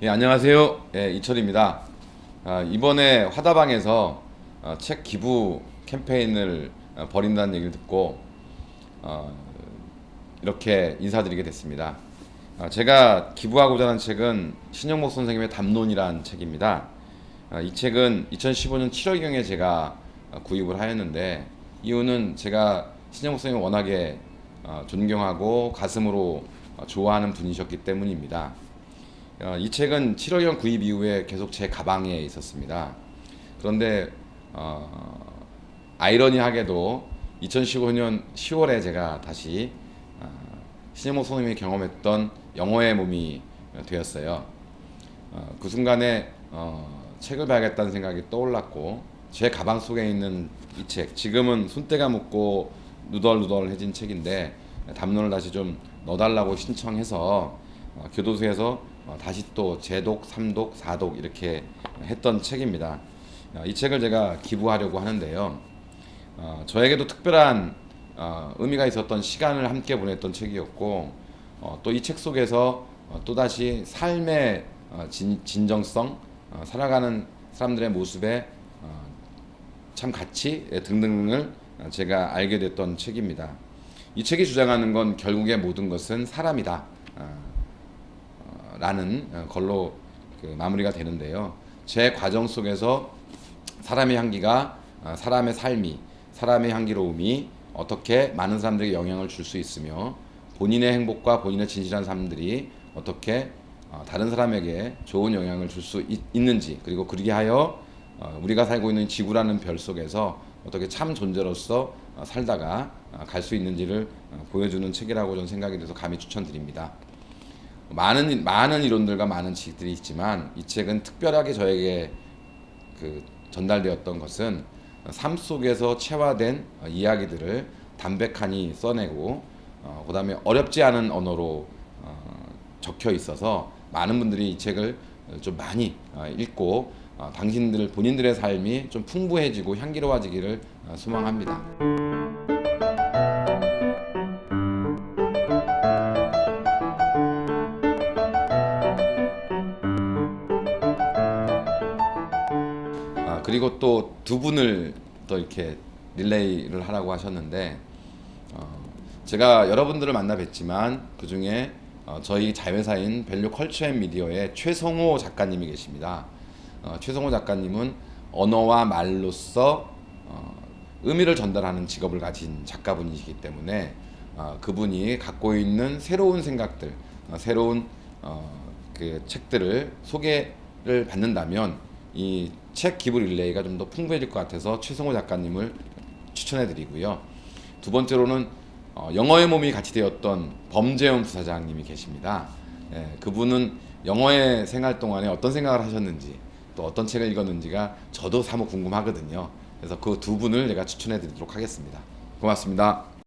예, 안녕하세요. 예, 이철입니다. 아, 이번에 화다방에서 어, 책 기부 캠페인을 어, 벌인다는 얘기를 듣고 어, 이렇게 인사드리게 됐습니다. 아, 제가 기부하고자 하는 책은 신영목 선생님의 담론이라는 책입니다. 아, 이 책은 2015년 7월경에 제가 어, 구입을 하였는데 이유는 제가 신영목 선생님을 워낙에 어, 존경하고 가슴으로 어, 좋아하는 분이셨기 때문입니다. 어, 이 책은 7월경 구입 이후에 계속 제 가방에 있었습니다. 그런데 어, 아이러니하게도 2015년 10월에 제가 다시 어, 신영목 선생님이 경험했던 영어의 몸이 되었어요. 어, 그 순간에 어, 책을 봐야겠다는 생각이 떠올랐고 제 가방 속에 있는 이 책 지금은 손때가 묻고 누덜누덜해진 책인데 담론을 다시 좀 넣어달라고 신청해서 어, 교도소에서 어, 다시 또 재독, 삼독, 사독 이렇게 했던 책입니다. 어, 이 책을 제가 기부하려고 하는데요. 어, 저에게도 특별한 어, 의미가 있었던 시간을 함께 보냈던 책이었고 어, 또이 책 속에서 어, 또다시 삶의 어, 진, 진정성, 어, 살아가는 사람들의 모습에 어, 참 가치 등등을 어, 제가 알게 됐던 책입니다. 이 책이 주장하는 건 결국에 모든 것은 사람이다. 어, 어, 라는 어, 걸로 그 마무리가 되는데요. 제 과정 속에서 사람의 향기가 어, 사람의 삶이 사람의 향기로움이 어떻게 많은 사람들에게 영향을 줄 수 있으며 본인의 행복과 본인의 진실한 삶들이 어떻게 어, 다른 사람에게 좋은 영향을 줄 수 있는지 그리고 그러게 하여 어, 우리가 살고 있는 지구라는 별 속에서 어떻게 참 존재로서 어, 살다가 갈 수 있는지를 어, 보여주는 책이라고 저는 생각이 돼서 감히 추천드립니다. 많은 많은 이론들과 많은 지식들이 있지만 이 책은 특별하게 저에게 그 전달되었던 것은 삶 속에서 체화된 어, 이야기들을 담백하니 써내고 어, 그다음에 어렵지 않은 언어로 어, 적혀 있어서 많은 분들이 이 책을 좀 많이 어, 읽고 어, 당신들 본인들의 삶이 좀 풍부해지고 향기로워지기를 어, 소망합니다. 그리고 또 두 분을 또 이렇게 릴레이를 하라고 하셨는데 어, 제가 여러분들을 만나 뵀지만 그 중에 어, 저희 자회사인 밸류 컬처 앤 미디어의 최성호 작가님이 계십니다. 어, 최성호 작가님은 언어와 말로써 어, 의미를 전달하는 직업을 가진 작가분이시기 때문에 어, 그분이 갖고 있는 새로운 생각들, 어, 새로운 어, 그 책들을 소개를 받는다면 이 책 기부 릴레이가 좀 더 풍부해질 것 같아서 최성호 작가님을 추천해드리고요. 두 번째로는 어, 영어의 몸이 같이 되었던 범재현 부사장님이 계십니다. 예, 그분은 영어의 생활 동안에 어떤 생각을 하셨는지 또 어떤 책을 읽었는지가 저도 사뭇 궁금하거든요. 그래서 그 두 분을 제가 추천해드리도록 하겠습니다. 고맙습니다.